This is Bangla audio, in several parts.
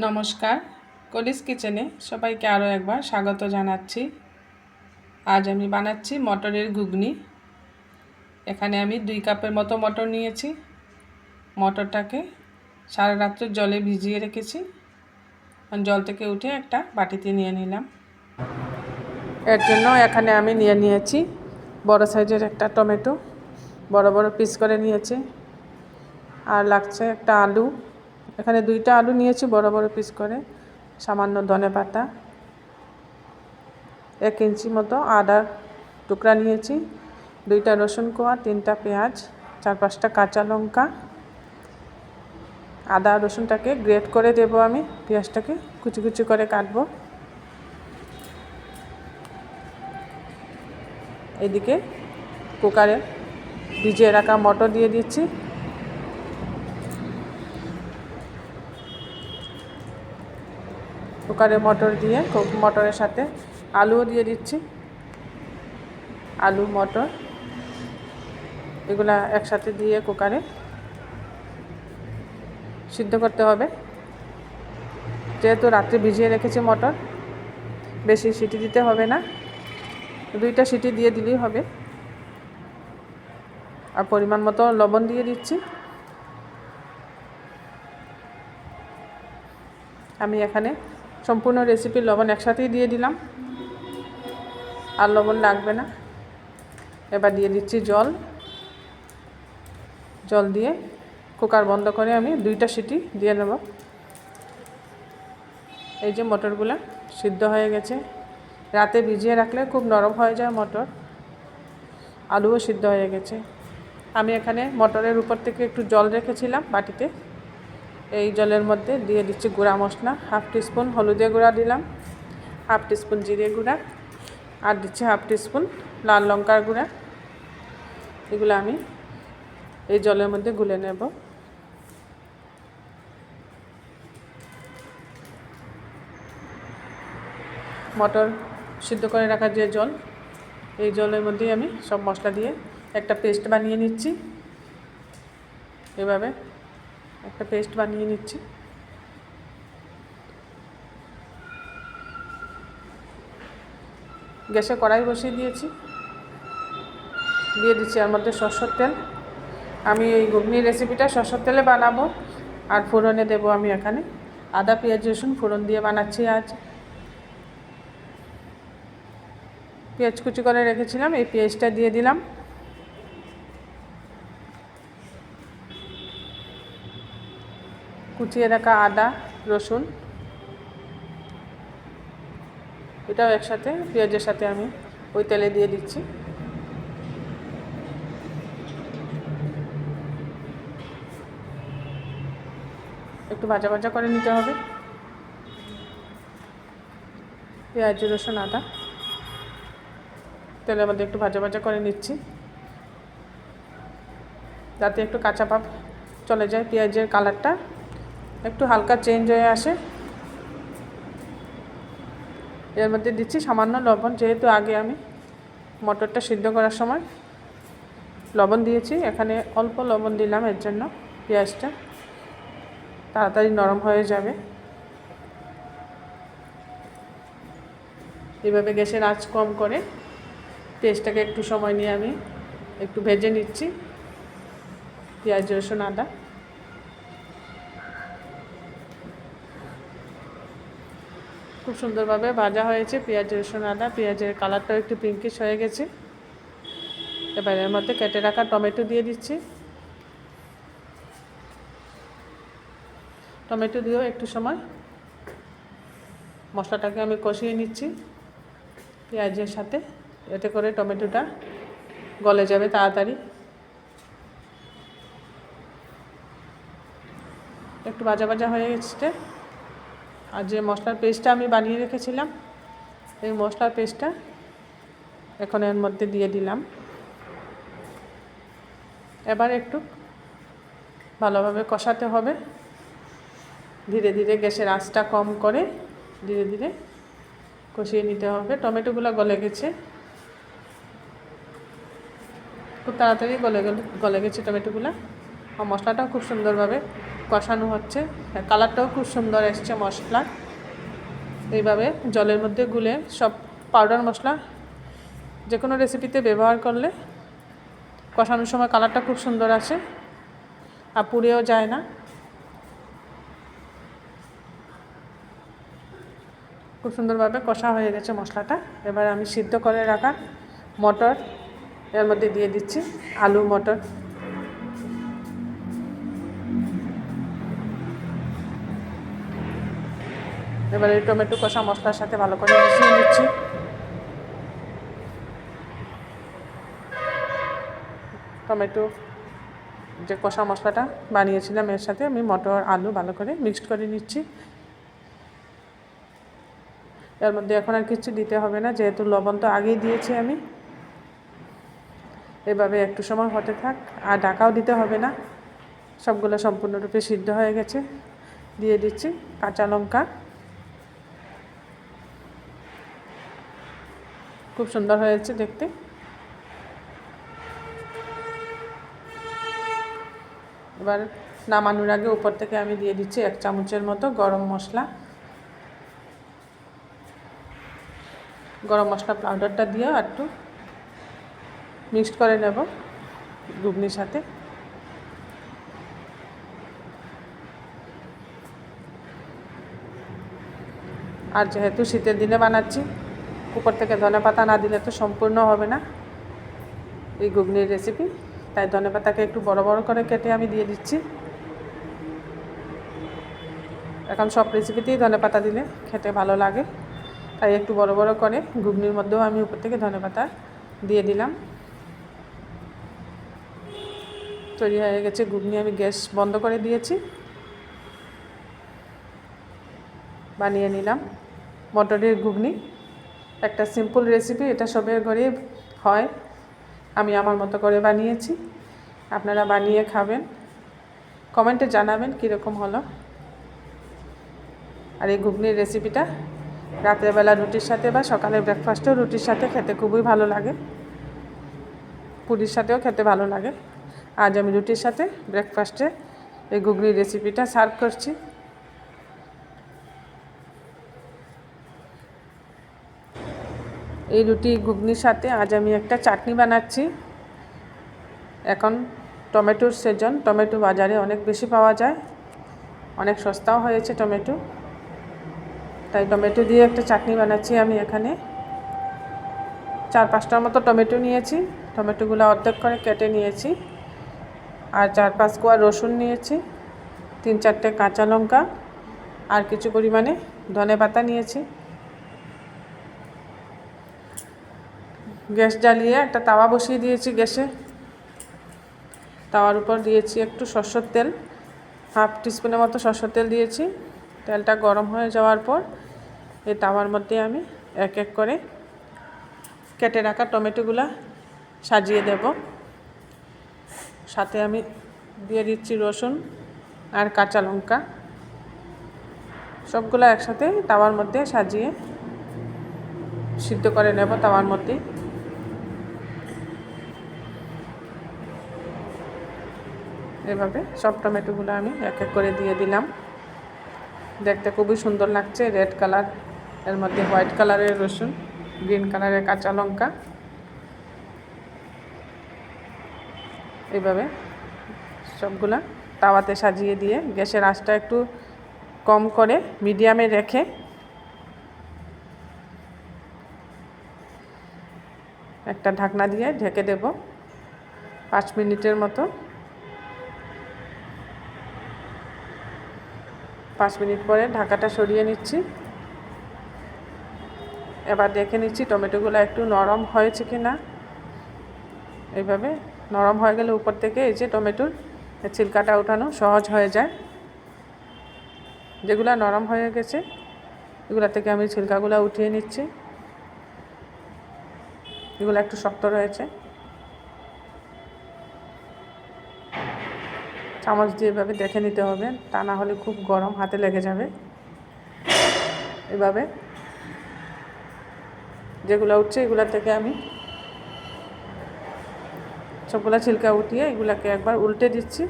নমস্কার। কলিস কিচেনে সবাইকে আরও একবার স্বাগত জানাচ্ছি। আজ আমি বানাচ্ছি মটরের ঘুগনি। এখানে আমি দুই কাপের মতো মটর নিয়েছি। মটরটাকে সারা রাত্র জলে ভিজিয়ে রেখেছি। জল থেকে উঠে একটা বাটিতে নিয়ে নিলাম। এর জন্য এখানে আমি নিয়ে নিয়েছি বড় সাইজের একটা টমেটো। বড় বড় পিস করে নিয়েছি। আর লাগছে একটা আলু। এখানে দুইটা আলু নিয়েছি, বড় বড় পিস করে। সামান্য ধনে পাতা, এক ইঞ্চি মতো আদার টুকরা নিয়েছি, দুইটা রসুন কোয়া, তিনটা পেঁয়াজ, চার পাঁচটা কাঁচা লঙ্কা। আদা, রসুনটাকে গ্রেট করে দেব আমি, পেঁয়াজটাকে কুচি কুচি করে কাটব। এদিকে কুকারে ভিজিয়ে রাখা মটর দিয়ে দিচ্ছি। কুকারে মটর দিয়ে মটরের সাথে আলুও দিয়ে দিচ্ছি। আলু, মটর, এগুলা একসাথে দিয়ে কুকারে সিদ্ধ করতে হবে। যেহেতু রাত্রে ভিজিয়ে রেখেছি মটর, বেশি সিটি দিতে হবে না। দুইটা সিটি দিয়ে দিলেই হবে। আর পরিমাণ মতো লবণ দিয়ে দিচ্ছি। আমি এখানে সম্পূর্ণ রেসিপির লবণ একসাথেই দিয়ে দিলাম। আর লবণ লাগবে না। এবার দিয়ে দিচ্ছি জল। জল দিয়ে কুকার বন্ধ করে আমি দুইটা সিটি দিয়ে নেব। এই যে মটরগুলো সিদ্ধ হয়ে গেছে। রাতে ভিজিয়ে রাখলে খুব নরম হয়ে যায় মটর। আলুও সিদ্ধ হয়ে গেছে। আমি এখানে মটরের উপর থেকে একটু জল রেখেছিলাম বাটিতে। এই জলের মধ্যে দিয়ে দিচ্ছি গুঁড়া মশলা, হাফ টিস্পুন হলুদের গুঁড়া দিলাম, হাফ টিস্পুন জিরে গুঁড়া, আর দিচ্ছি হাফ টিস্পুন লাল লঙ্কার গুঁড়া। এগুলো আমি এই জলের মধ্যে গুলে নেব। মটর সিদ্ধ করে রাখা যে জল, এই জলের মধ্যেই আমি সব মশলা দিয়ে একটা পেস্ট বানিয়ে নিচ্ছি। এভাবে একটা পেস্ট বানিয়ে নিচ্ছি। গ্যাসে কড়াই বসিয়ে দিয়েছি। দিয়ে দিচ্ছি এর মধ্যে সরষের তেল। আমি এই ঘুগনির রেসিপিটা সরষের তেলে বানাবো আর ফোড়নে দেবো আমি এখানে। আদা, পেঁয়াজ, রসুন ফোড়ন দিয়ে বানাচ্ছি আজ। পেঁয়াজ কুচি করে রেখেছিলাম, এই পেঁয়াজটা দিয়ে দিলাম। কুচিয়ে রাখা আদা, রসুন। এটাও একসাথে, পেঁয়াজের সাথে আমি ওই তেলে দিয়ে দিচ্ছি। একটু ভাজা ভাজা করে নিতে হবে। পেঁয়াজ, রসুন, আদা। তেলের মধ্যে একটু ভাজা ভাজা করে নিচ্ছি। যাতে একটু কাঁচা ভাব চলে যায় পেঁয়াজের কালারটা। একটু হালকা চেঞ্জ হয়ে আসে। এর মধ্যে দিচ্ছি সামান্য লবণ, যেহেতু আগে আমি মটরটা সিদ্ধ করার সময় লবণ দিয়েছি, এখানে অল্প লবণ দিলাম এর জন্য পেঁয়াজটা। তাড়াতাড়ি নরম হয়ে যাবে। এভাবে গ্যাসের আঁচ কম করে পেঁয়াজটাকে একটু সময় নিয়ে আমি একটু ভেজে নিচ্ছি। পেঁয়াজ, রসুন, আদা। খুব সুন্দরভাবে ভাজা হয়েছে। পেঁয়াজ রসুন আদা পেঁয়াজের কালারটাও একটু পিঙ্কিশ হয়ে গেছে। এবার এর মধ্যে কেটে রাখা টমেটো দিয়ে দিচ্ছি। টমেটো দিয়েও একটু সময় মশলাটাকে আমি কষিয়ে নিচ্ছি পেঁয়াজের সাথে। এতে করে টমেটোটা গলে যাবে তাড়াতাড়ি। একটু ভাজা ভাজা হয়ে গেছে। আর যে মশলার পেস্টটা আমি বানিয়ে রেখেছিলাম, এই মশলার পেস্টটা এখন এর মধ্যে দিয়ে দিলাম। এবার একটু ভালোভাবে কষাতে হবে। ধীরে ধীরে গ্যাসের আঁচটা কম করে ধীরে ধীরে কষিয়ে নিতে হবে। টমেটোগুলো গলে গেছে। খুব তাড়াতাড়ি গলে গলে গেছে টমেটোগুলো। আর মশলাটাও খুব সুন্দরভাবে কষানো হচ্ছে। কালারটাও খুব সুন্দর এসছে মশলা। এইভাবে জলের মধ্যে গুলে সব পাউডার মশলা যে কোনো রেসিপিতে ব্যবহার করলে কষানোর সময় কালারটা খুব সুন্দর আসে আর পুড়েও যায় না। খুব সুন্দরভাবে কষা হয়ে গেছে মশলাটা। এবার আমি সিদ্ধ করে রাখা মটর এর মধ্যে দিয়ে দিচ্ছি আলু মটর। এবারে টমেটো কষা মশলার সাথে ভালো করে মিশিয়ে নিচ্ছি। টমেটো যে কষা মশলাটা বানিয়েছিলাম এর সাথে আমি মটর, আলু ভালো করে মিক্সড করে নিচ্ছি। এর মধ্যে এখন আর কিছু দিতে হবে না, যেহেতু লবণ তো আগেই দিয়েছি আমি। এভাবে একটু সময় হতে থাক, আর ঢাকাও দিতে হবে না। সবগুলো সম্পূর্ণরূপে সিদ্ধ হয়ে গেছে। দিয়ে দিচ্ছি কাঁচা লঙ্কা। খুব সুন্দর হয়েছে দেখতে। এবার নামানোর আগে উপর থেকে আমি দিয়ে দিচ্ছি এক চামচের মতো গরম মশলা। গরম মশলা পাউডারটা দিয়ে একটু মিক্সড করে নেব ঘুগনির সাথে। আর যেহেতু শীতের দিনে বানাচ্ছি উপর থেকে ধনে পাতা না দিলে তো সম্পূর্ণ হবে না এই ঘুগনির রেসিপি তাই ধনে পাতাকে একটু বড় বড় করে কেটে আমি দিয়ে দিচ্ছি। এখন সব রেসিপিতেই ধনে পাতা দিলে খেতে ভালো লাগে। তাই একটু বড় বড় করে ঘুগনির মধ্যেও আমি উপর থেকে ধনে পাতা দিয়ে দিলাম। তৈরি হয়ে গেছে ঘুগনি, আমি গ্যাস বন্ধ করে দিয়েছি। বানিয়ে নিলাম মটরের ঘুগনি। একটা সিম্পল রেসিপি এটা সবের ঘরে হয়। আমি আমার মতো করে বানিয়েছি। আপনারা বানিয়ে খাবেন। কমেন্টে জানাবেন কীরকম হলো। আর এই ঘুগনির রেসিপিটা রাত্রেবেলা রুটির সাথে বা সকালে ব্রেকফাস্টেও রুটির সাথে খেতে খুবই ভালো লাগে। পুরীর সাথেও খেতে ভালো লাগে। আজ আমি রুটির সাথে ব্রেকফাস্টে এই ঘুগনির রেসিপিটা সার্ভ করছি। এই রুটি ঘুগনির সাথে আজ আমি একটা চাটনি বানাচ্ছি। এখন টমেটোর সিজন টমেটো বাজারে অনেক বেশি পাওয়া যায়। অনেক সস্তাও হয়েছে টমেটো। তাই টমেটো দিয়ে একটা চাটনি বানাচ্ছি আমি এখানে। চার পাঁচটার মতো টমেটো নিয়েছি। টমেটোগুলো অর্ধেক করে কেটে নিয়েছি। আর চার পাঁচ কোয়া রসুন নিয়েছি। তিন চারটে কাঁচা লঙ্কা। আর কিছু পরিমাণে ধনে পাতা নিয়েছি। গ্যাস জ্বালিয়ে একটা তাওয়া বসিয়ে দিয়েছি গ্যাসে। তাওয়ার উপর দিয়েছি একটু সর্ষের তেল, হাফ টিস্পুনের মতো সর্ষের তেল দিয়েছি। তেলটা গরম হয়ে যাওয়ার পর এই তাওয়ার মধ্যে আমি এক এক করে কেটে রাখা টমেটোগুলা সাজিয়ে দেব। সাথে আমি দিয়ে দিচ্ছি রসুন আর কাঁচা লঙ্কা। সবগুলো একসাথে তাওয়ার মধ্যে সাজিয়ে সিদ্ধ করে নেব তাওয়ার মধ্যেই এভাবে সব টমেটোগুলো আমি এক এক করে দিয়ে দিলাম। দেখতে খুবই সুন্দর লাগছে রেড কালারের মধ্যে হোয়াইট কালারের রসুন গ্রিন কালারের কাঁচা লঙ্কা। এইভাবে সবগুলা তাওয়াতে সাজিয়ে দিয়ে গ্যাসের আঁচটা একটু কম করে মিডিয়ামে রেখে একটা ঢাকনা দিয়ে ঢেকে দেব। পাঁচ মিনিটের মতো পাঁচ মিনিট পরে ঢাকাটা সরিয়ে নিচ্ছি। এবার দেখে নিচ্ছি টমেটোগুলো একটু নরম হয়েছে কি না এইভাবে নরম হয়ে গেলে উপর থেকে এই যে টমেটোর ছিলকাটা উঠানো সহজ হয়ে যায়। যেগুলো নরম হয়ে গেছে, এগুলো থেকে আমি ছিলকাগুলো উঠিয়ে নিচ্ছি। এগুলো একটু শক্ত রয়েছে। চামচ দিয়ে এভাবে দেখে নিতে হবে। তা না হলে খুব গরম হাতে লেগে যাবে। এভাবে যেগুলো উঠছে এগুলা থেকে আমি সবগুলা ছিলকা উঠিয়ে এগুলাকে একবার উল্টে দিচ্ছি।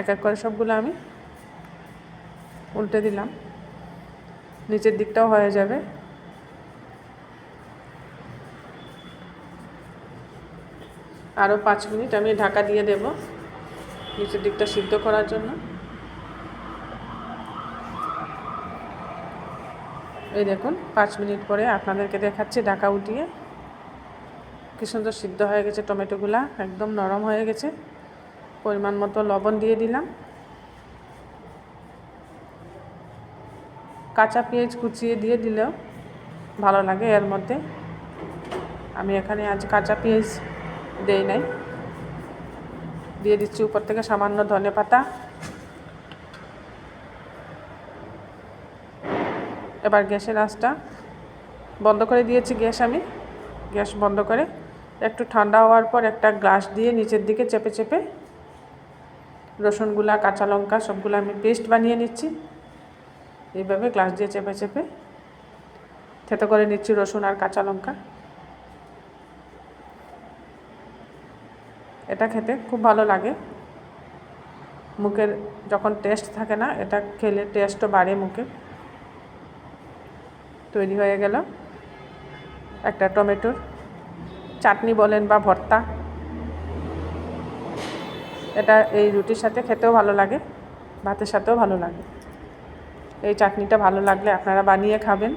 এক এক করে সবগুলো আমি উল্টে দিলাম। নিচের দিকটাও হয়ে যাবে। আরও পাঁচ মিনিট আমি ঢাকা দিয়ে দেব নিচের দিকটা সিদ্ধ করার জন্য। এই দেখুন, পাঁচ মিনিট পরে আপনাদেরকে দেখাচ্ছি ঢাকা উঠিয়ে। কি সুন্দর সিদ্ধ হয়ে গেছে টমেটোগুলা, একদম নরম হয়ে গেছে। পরিমাণ মতো লবণ দিয়ে দিলাম। কাঁচা পেঁয়াজ কুচিয়ে দিয়ে দিলেও ভালো লাগে এর মধ্যে। আমি এখানে আজ কাঁচা পেঁয়াজ দেই নাই। দিয়ে দিচ্ছি উপর থেকে সামান্য ধনে পাতা। এবার গ্যাসের আঁচটা বন্ধ করে দিয়েছি গ্যাস আমি। গ্যাস বন্ধ করে একটু ঠান্ডা হওয়ার পর একটা গ্লাস দিয়ে নিচের দিকে চেপে চেপে রসুনগুলা, কাঁচা লঙ্কা সবগুলো আমি পেস্ট বানিয়ে নিচ্ছি। এইভাবে গ্লাস দিয়ে চেপে চেপে থেতো করে নিচ্ছি রসুন আর কাঁচা লঙ্কা। এটা খেতে খুব ভালো লাগে। মুখের যখন টেস্ট থাকে না, এটা খেলে টেস্টও বাড়ে মুখে। তৈরি হয়ে গেল একটা টমেটোর চাটনি বলেন বা ভর্তা। এটা এই রুটির সাথে খেতেও ভালো লাগে, ভাতের সাথেও ভালো লাগে। এই চাটনিটা ভালো লাগলে আপনারা বানিয়ে খাবেন।